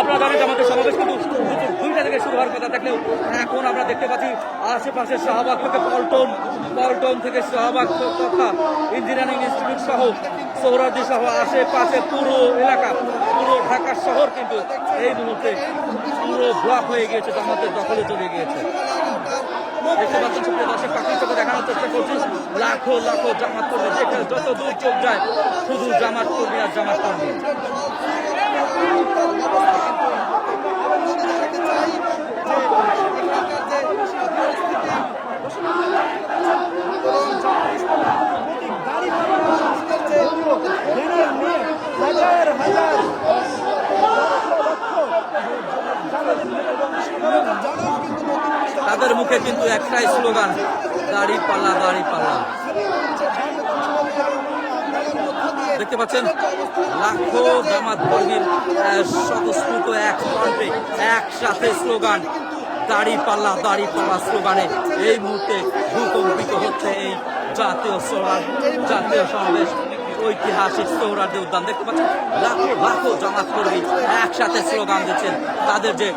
আপনারা জানেন যে আমাদের সমাবেশ কিন্তু দুইটা থেকে শুরু হওয়ার কথা। থাকলেও এখন আমরা দেখতে পাচ্ছি আশেপাশে শাহবাগ থেকে পল্টন পল্টন থেকে শাহবাগ তথা ইঞ্জিনিয়ারিং ইনস্টিটিউট সহ সৌরাজি সহ আশেপাশে পুরো এলাকা, পুরো ঢাকা শহর কিন্তু এই মুহূর্তে পুরো ব্লক হয়ে গিয়েছে, জামাতের দখলে চলে গিয়েছে। দেখতে পাচ্ছেন সুপ্রিয় দর্শক চোখে দেখানোর চেষ্টা করছি। লাখো লাখো জামাত কর্মী, যেখানে যত দূর চোখ যায়, শুধু জামাত কর্মী আর জামাত কর্মী হাজার হাজার তাদের মুখে কিন্তু একটাই স্লোগান, দাড়ি পাল্লা দাড়ি পাল্লা। দেখতে পাচ্ছেন, লাখো জামাত কর্মীর স্বতঃস্ফূর্ত এক কণ্ঠে একসাথে স্লোগান দাড়ি পাল্লা দাড়ি পাল্লা স্লোগানে এই মুহূর্তে ভূকম্পিত হচ্ছে এই জাতীয় সভা জাতীয় সমাবেশ। ঐতিহাসিক সৌরার্দে উদ্যান দেখতে পাচ্ছেন? লাখো জামাত কর্মী একসাথে স্লোগান দিচ্ছেন। তাদের যে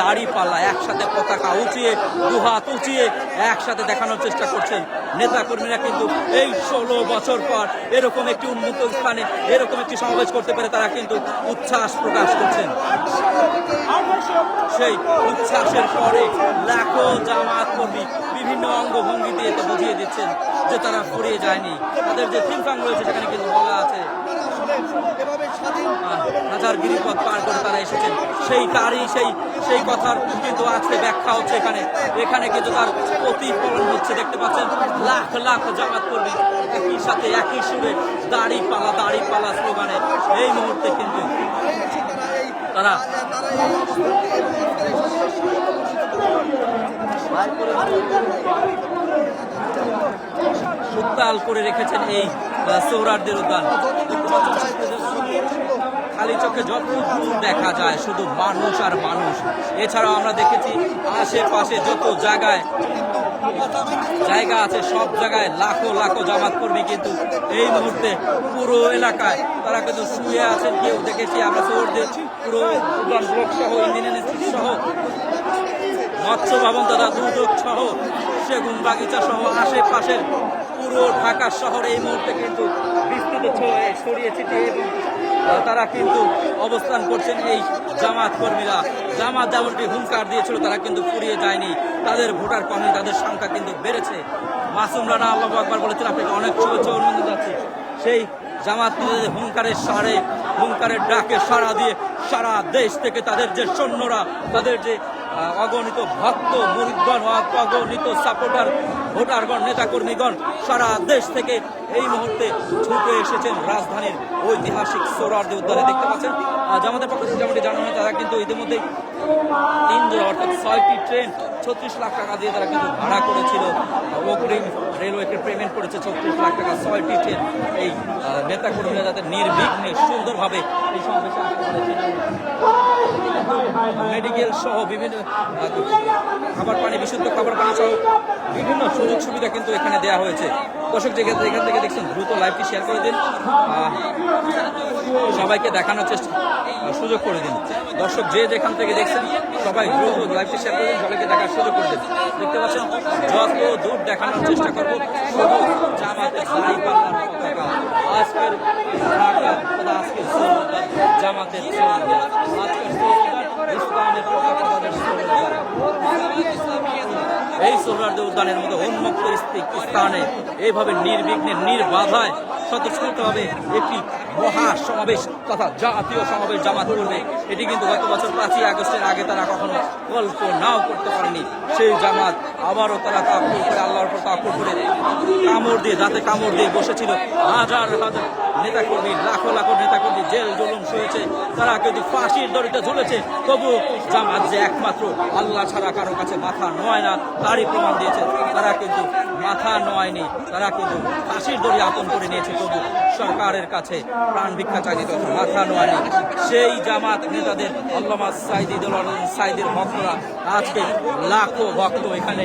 দাড়ি পাল্লা একসাথে পতাকা উঁচিয়ে, দুহাত উঁচিয়ে একসাথে দেখানোর চেষ্টা করছেন। নেতা কর্মীরা কিন্তু এই ষোলো বছর পর এরকম একটি উন্মুক্ত স্থানে, এরকম একটি সমাবেশ করতে পেরে তারা কিন্তু উচ্ছ্বাস প্রকাশ করছেন। সেই উচ্ছ্বাসের পরে লাখো জামাত কর্মী বিভিন্ন অঙ্গভঙ্গি দিয়ে এটা বুঝিয়ে দিচ্ছেন যে তারা ফুরিয়ে যায়নি। তাদের যে থিমফাং রয়েছে, সেখানে কিন্তু বলা আছে। হাজার গিরিপথ পার করে তারা এসেছেন। সেই তারই সেই সেই কথার কিন্তু আজকে ব্যাখ্যা হচ্ছে এখানে। এখানে কিন্তু তার প্রতিফলন হচ্ছে। দেখতে পাচ্ছেন, লাখ লাখ জামাত কর্মী একই সাথে, একই সুরে দাড়ি পালা দাড়ি পালা স্লোগানে। এই মুহূর্তে কিন্তু তারা উত্তাল করে রেখেছেন এই সৌরার্দের উদ্যান। খালি চোখে যত দূর দেখা যায়, শুধু মানুষ আর মানুষ। এছাড়াও আমরা দেখেছি আশেপাশে যত জায়গায় জায়গা আছে, সব জায়গায় লাখো লাখো জামাত কর্মী কিন্তু এই মুহূর্তে পুরো এলাকায় তারা কিন্তু শুয়ে আছেন। কেউ দেখেছি আমরা শহরদের পুরো উদ্যান সহ, ইঞ্জিনিয়ারিং সহ মৎস্য ভবন তথা দুর্যোগ সহ সেগুন বাগিচা সহ আশেপাশের পুরো ঢাকা শহরে এই মুহূর্তে কিন্তু বিস্তৃত ছড়িয়ে- ছিটিয়ে এবং তারা কিন্তু অবস্থান করছেন এই জামাত কর্মীরা। জামাত যেমনটি হুঙ্কার দিয়েছিল, তারা কিন্তু ফুরিয়ে যায়নি। তাদের ভোটার কমে তাদের সংখ্যা কিন্তু বেড়েছে। মাসুম রানা আল্লাহ আকবর বলেছেন আপনাকে অনেক শুভেচ্ছা অভিনন্দন যাচ্ছে সেই জামাত হুঙ্কারের সারে হুঙ্কারের ডাকে সাড়া দিয়ে সারা দেশ থেকে তাদের যে সৈন্যরা, তাদের যে অগণিত ভক্ত মুরিদগণ অগণিত সাপোর্টার ভোটারগণ নেতাকর্মীগণ সারা দেশ থেকে এই মুহূর্তে ছুটে এসেছেন রাজধানীর ঐতিহাসিক সোরারদি উদ্যানে। দেখতে পাচ্ছেন জামাতের পক্ষ থেকে যেমনটি জানানো হয় তারা কিন্তু ইতিমধ্যেই তিন জোড়া অর্থাৎ ছয়টি ট্রেন ছত্রিশ লাখ টাকা দিয়ে তারা কিন্তু ভাড়া করেছিল। অগ্রিম রেলওয়েকে পেমেন্ট করেছে ছত্রিশ লাখ টাকা ছয়টি ট্রেন। এই আহ, নেতাকর্মীরা যাতে নির্বিঘ্নে সুন্দরভাবে এই সমাবেশে আসতে পারে মেডিকেল সহ বিভিন্ন, খাবার পানি, বিশুদ্ধ খাবার পানি সহ বিভিন্ন সুযোগ সুবিধা কিন্তু এখানে দেওয়া হয়েছে। দর্শক যেখান এখান থেকে দেখছেন, দ্রুত লাইভটি শেয়ার করে দিন সবাইকে দেখানোর চেষ্টা সুযোগ করে দিন। দর্শক যে যেখান থেকে দেখছেন, সবাই দ্রুত লাইভটি শেয়ার করে দিন, সবাইকে দেখার সুযোগ করে দিন। দেখতে পাচ্ছেন, যত দূর দেখানোর চেষ্টা করব পতাকা আজকের জামাতের এই সোহরার্দ উদ্যানের মতো উন্মুক্ত স্থি- স্থানে এইভাবে নির্বিঘ্নে নির্বাধায় স্বতঃস্ফূর্তভাবে একটি মহা সমাবেশ তথা জাতীয় সমাবেশ জামাত করবে। এটি কিন্তু গত বছর পাঁচই আগস্টের আগে তারা কখনো কল্পনাও করতে পারেনি। সেই জামাত আবারও তারা তাকুর করে আল্লাহর উপর তাকুর করে কামড় দিয়ে দাঁতে কামড় দিয়ে বসেছিল। হাজার হাজার নেতাকর্মী, লাখো লাখো নেতাকর্মী জেল জুলুম সয়েছে তারা কিন্তু ফাঁসির দড়িতে ঝুলেছে। তবু জামাত যে একমাত্র আল্লাহ ছাড়া কারও কাছে মাথা নোয় না, তারই প্রমাণ দিয়েছে। তারা কিন্তু মাথা নোয়ায়নি তারা কিন্তু ফাঁসির দড়ি আপন করে নিয়েছে। তবু সরকারের কাছে প্রাণ ভিক্ষা চাইতে তখন মাথা নোয়ায়নি সেই জামাত নেতাদের আল্লামা সাইদি সাইদের ভক্তরা আজকে লাখো ভক্ত এখানে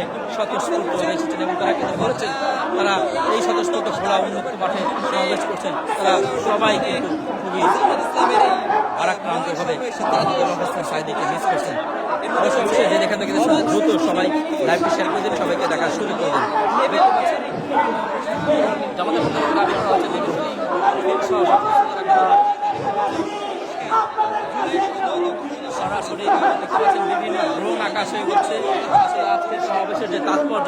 হয়ে এসেছেন এবং তারা কিন্তু বলছেন তারা এই স্বতঃস্ফূর্ত খোলা উন্মুক্ত মাঠে সমাবেশ করছেন, তারা সবাই কিন্তু খুবই আরাক্রান্ত হবে অবস্থান সাইদিকে মিস করছেন। যে যেখান থেকে দ্রুত সবাই লাইভটি শেয়ার করে দিন, সবাইকে দেখা শুরু করে দিন। দেখতে পাচ্ছেন, জামাতের প্রধান দাবি করা হচ্ছে যে বিভিন্ন আকাশে উঠছে যে তাৎপর্য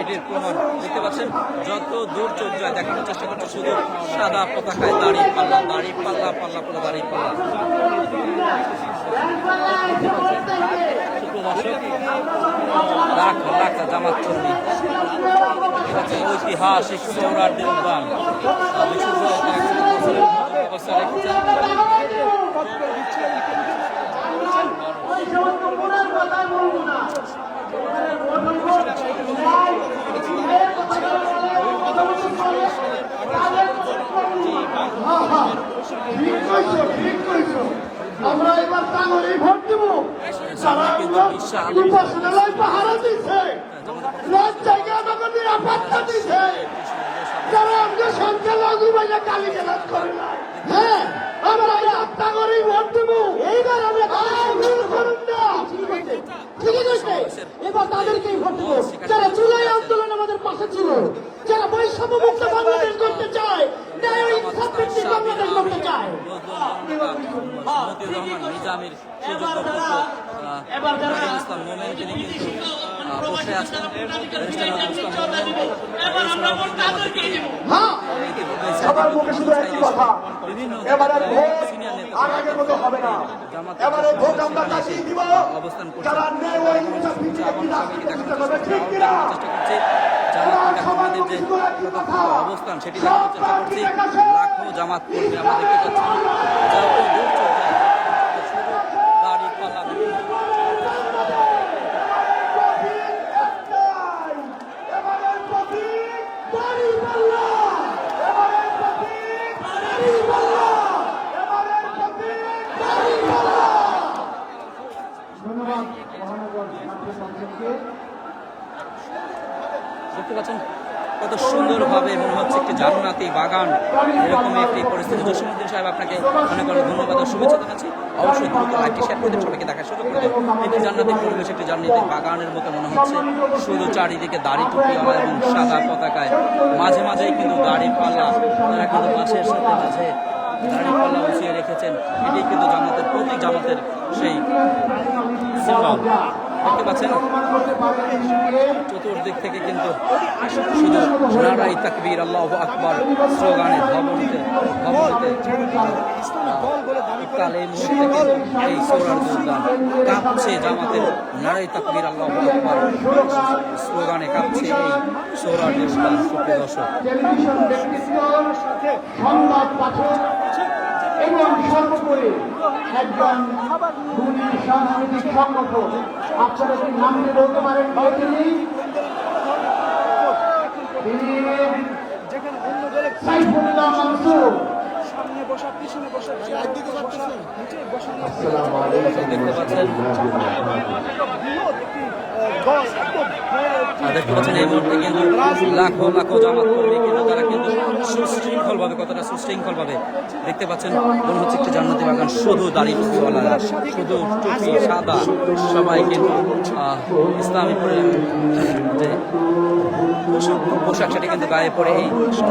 এটির প্রমাণ। দেখতে পাচ্ছেন, যত দূর দেখানোর চেষ্টা করছে সাদা পতাকায় দাঁড়িয়ে পাল্লা দাঁড়িয়ে পাল্লা পাল্লা পাল্লা। ঐতিহাসিক সৌরার্দের উদ্যান অবস্থা আমরা এবার টাঙ্গরেই ভোট দেব। উপাসনালয় পাহারা দিচ্ছে নিরাপত্তা দিচ্ছে যারা আমাকে সংখ্যালঘু বাইরে গালি গালাজ করে না হ্যাঁ আমরা এবার টাঙ্গরেই ভোট দেব এইবার আমরা ভুল করুন না ঠিকই কইছে এবার তাদেরকেই ভোট দেবো যারা জুলাই আন্দোলন আমাদের পাশে ছিল যারা বৈষম্য মুক্ত বাংলাদেশ করতে চায় ন্যায় ও ইনসাফ ভিত্তিক বাংলাদেশ করতে চায় মতিউর রহমান মোমেন কিন্তু বসে আছেন মোমেন এছাড়াও হ্যাঁ। সবার মুখে শুধু একই কথা। ভোট আর আগের মতো হবে না। এবারে ভোট আমরা কাটিয়ে দিব। অবস্থান করছে। যারা একটি রাষ্ট্র প্রতিষ্ঠা করবে ঠিক চেষ্টা যে অবস্থান সেটি দেখানোর চেষ্টা করছি। লাখো জামাত কর্মী আমরা দেখতে পাচ্ছি যত দূর চোখ যায়, শুধু গাড়ি পাল্লা বিভিন্ন এবারের প্রতীক দাঁড়িপাল্লা এবারের প্রতীক দাঁড়িপাল্লা এবারের প্রতীক দাঁড়িপাল্লা ধন্যবাদ মহানগর ছাত্র সংসদকে দেখতে পাচ্ছেন কত সুন্দরভাবে মনে হচ্ছে একটি জান্নাতি বাগান এরকম একটি পরিস্থিতি। জসীমুদ্দিন সাহেব, আপনাকে অনেক অনেক ধন্যবাদ ও শুভেচ্ছা জানাচ্ছি। অবশ্যই দ্রুত লাইভটি শেয়ার করে সবাইকে দেখার সুযোগ করে একটি জান্নাতি পরিবেশ, একটি জান্নাতি বাগানের মতো মনে হচ্ছে। শুধু চারিদিকে দাড়ি টুপিওয়ালা এবং সাদা পতাকায়, মাঝে মাঝেই কিন্তু দাড়ি পাল্লা, তারা কিন্তু মাছের সাথে মাঝে দাড়ি পাল্লা উঠিয়ে রেখেছেন। এটি কিন্তু জামাতের প্রতীক, জামাতের সেই সিম্বল দেখতে পাচ্ছেন? চতুর্দিক থেকে কিন্তু শুধু নারাই তাকবীর, আল্লাহ আকবর স্লোগানে ভবনীতে ভবনীতে কাল এই সৌরার উদ্যান কাঁপছে জামাতের নারাই তাকবীর, আল্লাহ আকবর স্লোগানে কাঁপছে এই সৌরার উদ্যান সুপ্রিয় দর্শক এবং সর্বোপরি একজন খুনি সাংস্কৃতিক সংগঠক। আপনারা কি নামটি বলতে পারেন? তিনি? তিনি সাইফুল্লাহ মানসুর। দেখতে পাচ্ছেন। দেখতে পাচ্ছেন এই মুহূর্তে কিন্তু লাখো লাখো জামাত কর্মী কিন্তু তারা কিন্তু সুশৃঙ্খলভাবে, কতটা সুশৃঙ্খলভাবে দেখতে পাচ্ছেন। মনে হচ্ছে একটি জান্নাতি বাগান, শুধু দাড়ি টুপিওয়ালারা শুধু টুপি, সাদা, সবাই কিন্তু ইসলামী যে পোশাক সেটি কিন্তু গায়ে পরে এই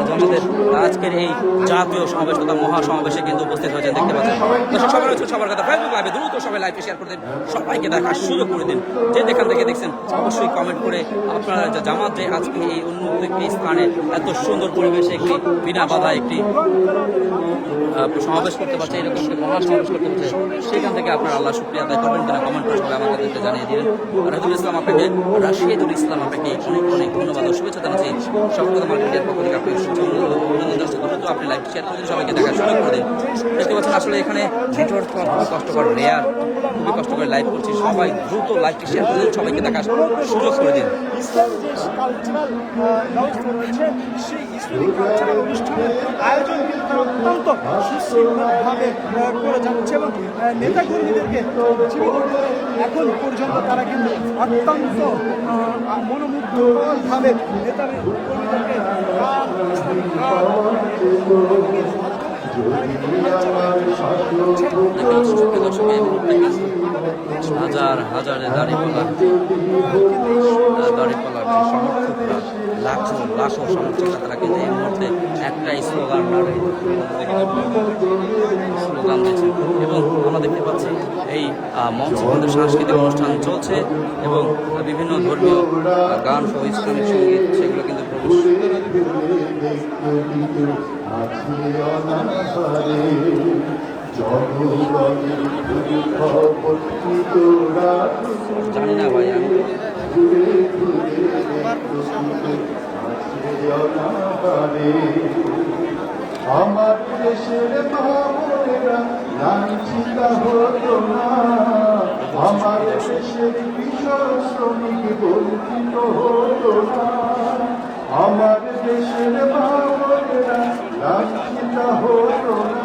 জমাদের আজকের এই জাতীয় সমাবেশ তথা মহাসমাবেশে কিন্তু উপস্থিত হয়েছেন, দেখতে পাচ্ছেন। দর্শক সবার হচ্ছে সবার কথা ফেসবুক লাইভে দ্রুত সবাই লাইভে শেয়ার করে দিন, সবাইকে দেখার সুযোগ করে দিন। যে যেখান থেকে দেখছেন, অবশ্যই কমেন্ট করে আপনারা জামাত যে আজকে এই উন্মুক্ত একটি স্থানে এত সুন্দর পরিবেশে একটি বিনা বাধা একটি সমাবেশ করতে পারছে, এরকম একটি মহাসমাবেশ করতে পারছে, সেখান থেকে আপনারা আল্লাহ শুক্রিয়া আদায় করবেন কিনা কমেন্ট করে সবাই আমাদেরকে জানিয়ে দিলেন রাহিদুল ইসলাম আপনাকে, রাশিদুল ইসলাম আপনাকে অনেক অনেক ধন্যবাদ শুভেচ্ছা জানাচ্ছি সফলতা মার্কেটের পক্ষ থেকে আপনি অভিনন্দন দর্শক দ্রুত আপনি লাইভ শেয়ার করে সবাইকে দেখার সুযোগ করে দিন। দেখতে পাচ্ছেন আসলে এখানে নেটওয়ার্ক খুবই কষ্টকর রেয়ার খুবই কষ্ট করে লাইভ করছি। সবাই দ্রুত লাইভটি শেয়ার করে দিন, সবাইকে দেখার সুযোগ করে দিন। যে কালচারাল অনুষ্ঠানের আয়োজন কিন্তু তারা অত্যন্ত সুশৃঙ্খলভাবে করে যাচ্ছে এবং আহ, নেতাকর্মীদেরকে জীবিত করে এখন পর্যন্ত তারা কিন্তু অত্যন্ত মনোমুগ্ধভাবে নেতা কর্মীদেরকে হাজার হাজারে দাঁড়িপালা দাঁড়িপালার যে সমর্থকরা, লাখো লাখো সমর্থকরা তারা এই মুহূর্তে একটাই স্লোগান স্লোগান দিয়েছে এবং আমরা দেখতে পাচ্ছি এই মঞ্চ মঞ্চে কিন্তু সাংস্কৃতিক অনুষ্ঠান চলছে এবং বিভিন্ন ধর্মীয় গান সহ ইসলামিক সংগীত সেগুলো কিন্তু প্রবেশ। জানি না ভাই আমি আমার দেশের ভাবনেরা লাঞ্ছিত হতো না আমার দেশের কৃষক শ্রমিক বঞ্চিত হতো না আমার দেশের ভাবনেরা লাঞ্ছিত হতো না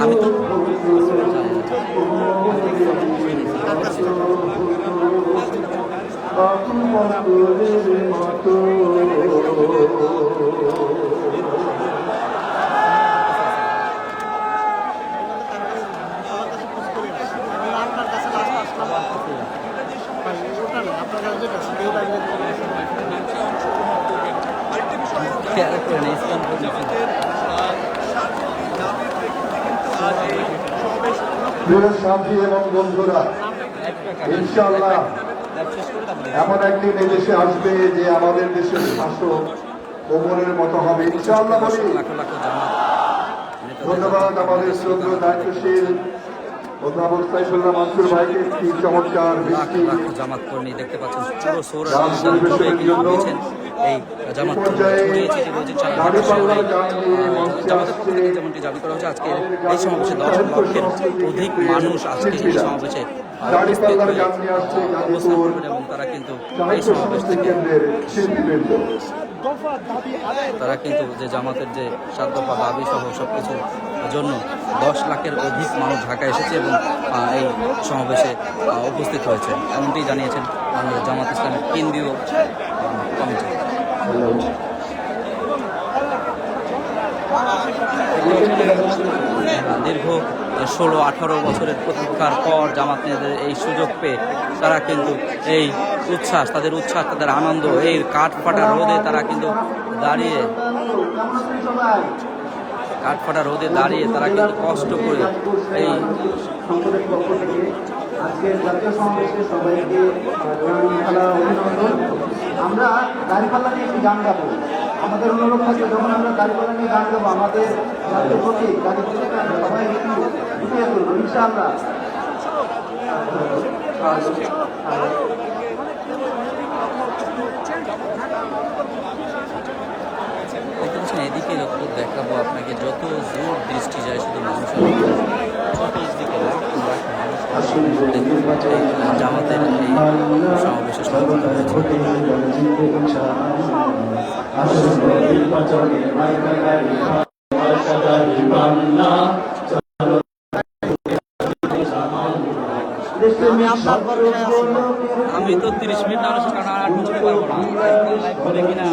আমি তো মতো শেয়ার করে নিন, ইসলাম পরিচয়। প্রিয় সাথী এবং বন্ধুরা ইনশাল্লাহ এমন একদিন এদেশে আসবে যে আমাদের দেশের শাসক ওমরের মতো হবে। ইনশাল্লাহ বলি। ধন্যবাদ। আমাদের শ্রদ্ধ, দায়িত্বশীল অধ্যাপক সাইফুল্লাহ মানসুর ভাইকে কি চমৎকার বৃষ্টি জামাত কর্মী দেখতে পাচ্ছেন। পুরো সৌরা দিয়েছেন এই জামাত কর্মী পর্যায়ে ছড়িয়ে ছিটিয়ে রয়েছে সারা দাড়ি দেশে। পাল্লা এই, গান নিয়ে আহ, মঞ্চে জামাতের পক্ষ থেকে যেমনটি দাবি করা হচ্ছে আজকে এই সমাবেশে দশ লক্ষের অধিক মানুষ আজকে এই সমাবেশে অবস্থান করবেন এবং তারা কিন্তু এই সমাবেশ থেকে তারা কিন্তু যে জামাতের যে সাত দফা দাবি সহ সব কিছুর জন্য দশ লাখের অধিক মানুষ ঢাকায় এসেছে এবং এই সমাবেশে উপস্থিত হয়েছে। এমনটি জানিয়েছেন আমাদের জামাত ইসলামের কেন্দ্রীয় কমিটি। দীর্ঘ ষোলো, আঠারো বছরের প্রতীক্ষার পর জামাত নেতাদের এই সুযোগ পেয়ে তারা কিন্তু এই উচ্ছ্বাস, তাদের উচ্ছ্বাস, তাদের আনন্দ, এই কাঠ ফাটা রোদে তারা কিন্তু দাঁড়িয়ে কাঠ ফাটা রোদে দাঁড়িয়ে তারা কিন্তু কষ্ট করে এই আমরা দাঁড়িপাল্লা নিয়ে একটি গান গাবো। আমাদের অনুরোধ থাকবে, যখন আমরা দাঁড়িপাল্লা নিয়ে গান গাবো আমাদের জাতীয় আমরা সবাই একটু ফুটিয়ে তুলবো, ইনশাআল্লাহ। এদিকে দেখাবো আপনাকে, যত জোর দৃষ্টি যায়, শুধু মানুষের জামাতের এই সমাবেশে সমাবেশ হয়েছে আমি তো তিরিশ মিনিট না কারণ আর বুঝতে পারব না। লাইভ হবে কিনা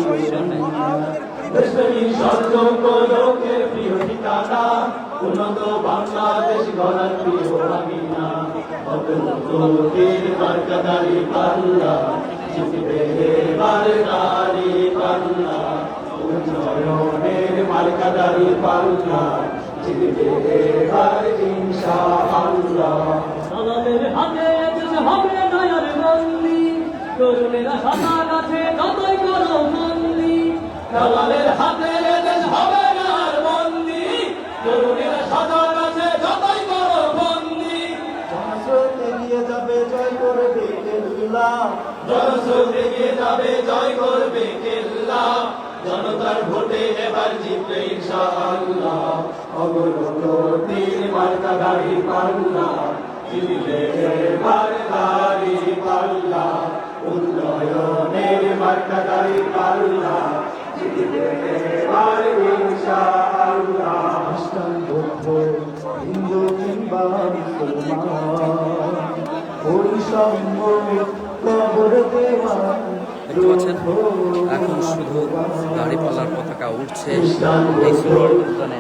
উন্নত বাংলাদেশ গড়ার প্রিয় ভাগিনা অগ্রগতির বার্কাদারি পাল্লা জিতবে এবার পাল্লা উন্নয়নের মার্কাদারি পাল্লা জিতবে এবার ইনশাআল্লাহ আমাদের হাতে হবে বন্দি তরুণেরা সাঁতার আছে যতই করো বন্দি দালালের হাতে দেশ হবে না আর বন্দি। তরুণেরা সাদা কাছে যতই বড় বন্দি। জনস্রোত এগিয়ে যাবে জয় করবে কেল্লা। জনস্রোত এগিয়ে যাবে জয় করবে কেল্লা। জনতার ভোটে এবার জিতবে ইনশাআল্লাহ। অগ্রগতির মার্কা গাড়ি পাল্লা। জিতবে এবার গাড়ি পাল্লা। এখন শুধু দাড়িপাল্লার পতাকা উঠছে এই সুরর উদ্যানে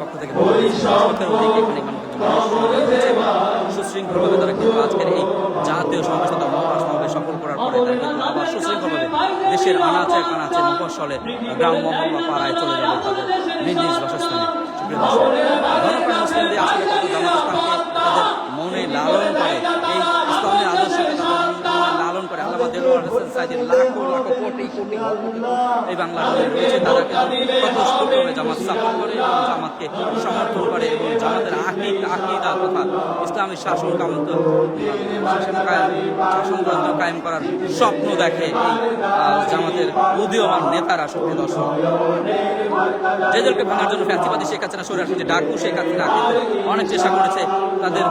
পক্ষ থেকে সুশৃঙ্খলভাবে তারা কিন্তু আজকের এই জাতীয় সমাবেশ তথা মহাসমাবেশ সফল করার পরে তারা কিন্তু আবার সুশৃঙ্খলভাবে দেশের আনাচে কানাচে মফসলে গ্রাম মহল্লা পাড়ায় চলে যাবে তাদের নিজ নিজ বাসস্থানে। সুপ্রিয় দর্শক, মুসলিমদের আসলে কত জামাত তাদের মনে লালন করে সমর্থন করে এবং শাসন শাসনতন্ত্র কায়েম করার স্বপ্ন দেখে জামাতের উদীয়মান নেতারা সুপ্রিয় দর্শক। যে দলকে ভাঙার জন্য ফ্যান্সিবাদী শেখ হাসিনা সরে আসছে ডাকু শেখ হাসিনা অনেক চেষ্টা করেছে তাদের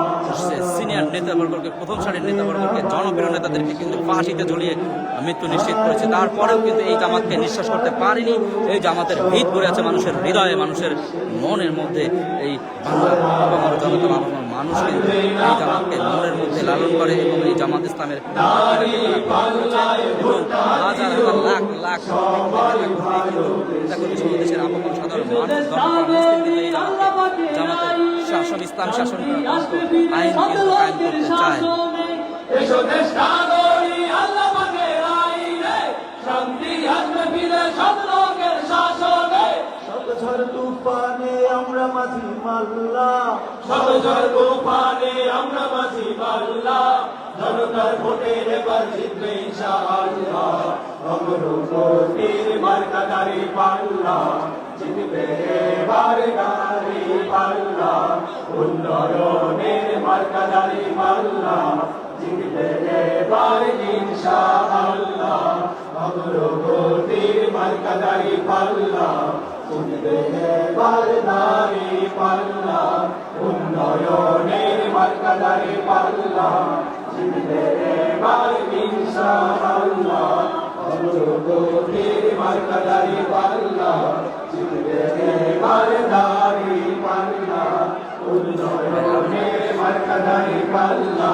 সিনিয়র নেতাবর্গকে প্রথম সারির নেতাবর্গকে জনপ্রিয় নেতাদেরকে কিন্তু ফাঁসিতে ঝুলিয়ে মৃত্যু নিশ্চিত করেছে। তারপরেও কিন্তু এই জামাতকে নিঃশ্বাস করতে পারেনি। এই জামাতের ভিত ভরে আছে মানুষের হৃদয়ে, মানুষের মনের মধ্যে এই মানুষ কিন্তু এই জামাতকে মনের মধ্যে লালন করে এবং এই জামাত ইসলামের হাজার হাজার লাখ লাখ দেশের আপামর সাধারণ মানুষ জামাতের শাসন, ইসলাম শাসন আইন কিন্তু কায়েম করতে চায়। ঝড় তুফানে আমরা মাঝি মাল্লা। শত ঝড় তুফানে আমরা মাঝি পাল্লা জনতার ভোটে এবার জিতবে ইনশাআল্লাহ। মার্কা দাঁড়ি পাল্লা। জিতবে এবার গাড়ি পাল্লা। উন্নয়নের মার্কা দাঁড়ি পাল্লা। জিতবে এবার ইনশাআল্লাহ অগ্রগতির মার্কা দাঁড়ি পাল্লা জিতবে এবার দাঁড়ি পাল্লা উন্নয়নের মার্কা দাঁড়ি পাল্লা জিতবে এবার ইনশাআল্লাহ অগ্রগতির মার্কা দাঁড়ি পাল্লা জিতবে এবার দাঁড়ি পাল্লা উন্নয়নের মার্কা দাঁড়ি পাল্লা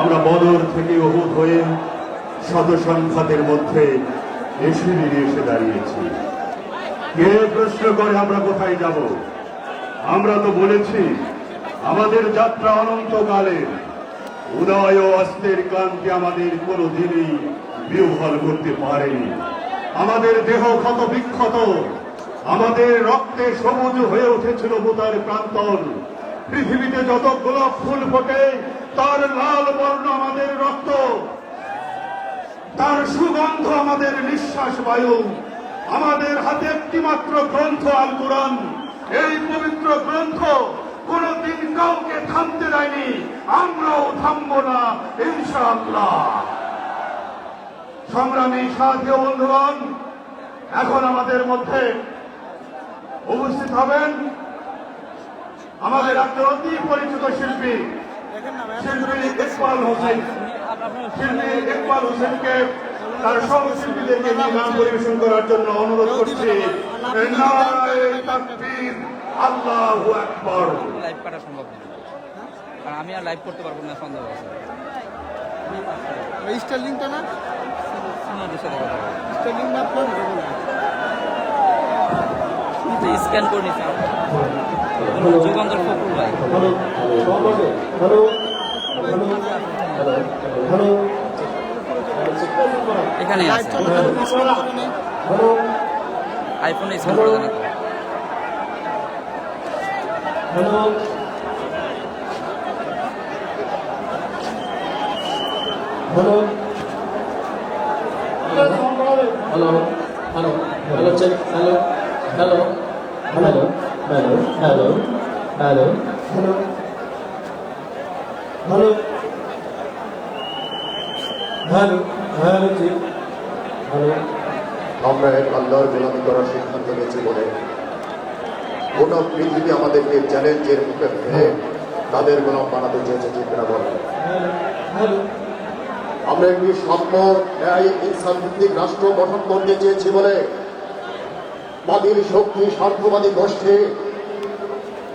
আমরা বদর থেকে অহুদ হয়ে শত সংখ্যাতের মধ্যে এসে নিয়ে এসে দাঁড়িয়েছি। কে প্রশ্ন করে আমরা কোথায় যাব? আমরা তো বলেছি, আমাদের যাত্রা অনন্তকালের উদয় ও অস্তের ক্লান্তি আমাদের কোনো দিনই বিহ্বল করতে পারেনি। আমাদের দেহ ক্ষত বিক্ষত, আমাদের রক্তে সবুজ হয়ে উঠেছিল বোতার প্রান্তর। পৃথিবীতে যত গোলাপ ফুল ফোটে তার লাল বর্ণ আমাদের রক্ত, তার সুগন্ধ আমাদের নিঃশ্বাস বায়ু, আমাদের হাতে একটি মাত্র গ্রন্থ আল কোরআন। এই পবিত্র গ্রন্থ কোনদিন কাউকে থামতে দেয়নি, আমরাও থামবো না, ইনশাআল্লাহ। সংগ্রামী ও বন্ধুগণ, এখন আমাদের মধ্যে উপস্থিত হবেন আমাদের একজন অতি পরিচিত শিল্পী ইকবাল হোসেন। ইকবাল হোসেনকে তার সহশিল্পীদেরকে নিয়ে গান পরিবেশন করার জন্য অনুরোধ করছি। লাইভ কাটা সম্ভব না। কারণ আমি আর লাইভ করতে পারব না সন্দেহ আছে। স্টার্লিংটা না? সিনিয়রদের সাথে কথা বলব। স্টার্লিং না আপনার? স্ক্যান করে নিতে যুগান্তর ফকুল ভাই এখানে আইফোন স্ক্যান করে দেন hello hello hello hello hello hello hello. আমরা এক আল্লাহর গোলামি করার সিদ্ধান্ত নিয়েছি বলে। গোটা পৃথিবী আমাদেরকে চ্যালেঞ্জের মুখে ফেলে তাদের গোলাম বানাতে চেয়েছে না বলে? আমরা একটি সাম্য ন্যায়, ইনসান ভিত্তিক রাষ্ট্র গঠন করতে চেয়েছি বলে। বাদীর শক্তি, স্বার্থবাদী গোষ্ঠী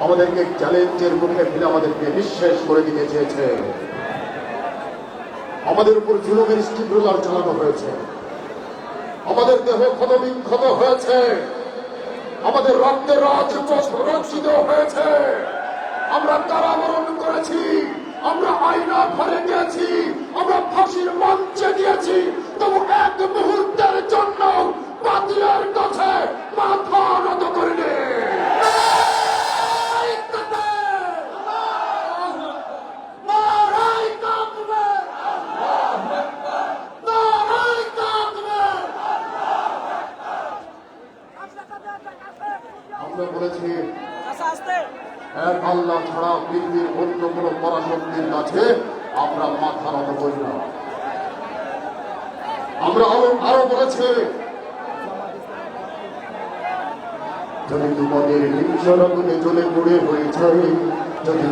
আমাদেরকে চ্যালেঞ্জের মুখে ফেলে আমাদেরকে নিঃশেষ করে দিতে চেয়েছে। আমাদের উপর জুলুমের স্টিপ্রুলার চালানো হয়েছে। আমাদের দেহ ক্ষত বিক্ষত হয়েছে। আমাদের রাজপথ রক্ষিত হয়েছে। আমরা কারাবরণ করেছি। আমরা আইনা ঘরে গিয়েছি। আমরা ফাঁসির মঞ্চে দিয়েছি তবু এক মুহূর্তের হিংসা আগুনে জ্বলে পুড়ে হয়ে যায় যদি